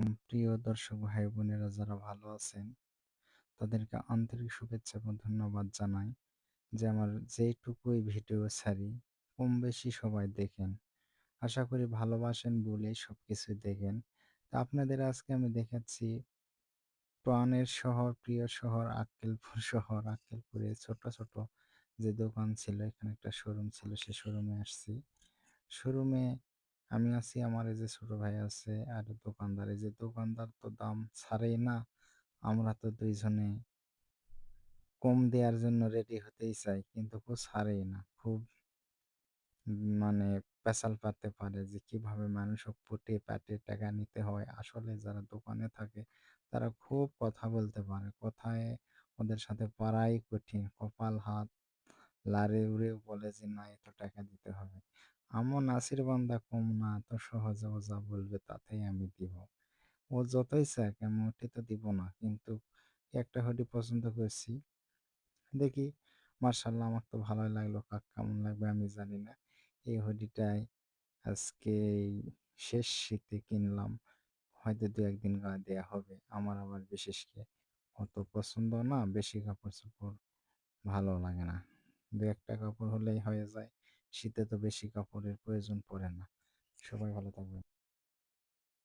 প্রিয় দর্শক ভাই বোনেরা যারা ভালো আছেন, তাদেরকে আন্তরিক শুভেচ্ছা এবং ধন্যবাদ জানাই যে আমার যেইটুকুই ভিডিও ছাড়ি, কম বেশি সবাই দেখেন। আশা করি ভালোবাসেন বলেই সবকিছু দেখেন। তা আপনাদের আজকে আমি দেখাচ্ছি প্রাণের শহর, প্রিয় শহর, আক্কেলপুর শহর। আক্কেলপুরে ছোট ছোট যে দোকান ছিল, এখানে একটা শোরুম ছিল, সে শোরুমে আসছি। শোরুমে আমি আছি, আমার এই যে ছোট ভাই আছে আর দোকানদার। এই যে দোকানদার তো দাম ছাড়েই না। আমরা তো দুইজনে কম দেওয়ার জন্য রেডি হতেই চাই, কিন্তু কেউ ছাড়েই না। খুব মানে পেশাল পাতে পারে যে কীভাবে মানুষক পুটে পাটে টাকা নিতে হয়। আসলে যারা দোকানে থাকে, তারা খুব কথা বলতে পারে। কথায় ওদের সাথে পারাই কঠিন, কপাল হাত লাড়ে উড়েও বলে যে, না এত টাকা দিতে হবে। আমন নাসির বান্দা কম না এত সহজে ও যা বলবে তাতেই আমি দিব। ও যতই চাক আমি ওটি তো দিব না, কিন্তু একটা হুডি পছন্দ করছি। দেখি মার্শাল্লাহ আমার তো ভালোই লাগল, কাক কেমন লাগবে আমি জানি না। এই হুডিটাই আজকে শেষ শীতে কিনলাম, হয়তো দু একদিন গায়ে দেওয়া হবে। আমার আবার বিশেষকে অত পছন্দ না, বেশি কাপড় চোপড় ভালো লাগে না। দু একটা কাপড় হলেই হয়ে যায়। শীতে তো বেশি কাপড়ের প্রয়োজন পড়ে না। সবাই ভালো থাকবেন।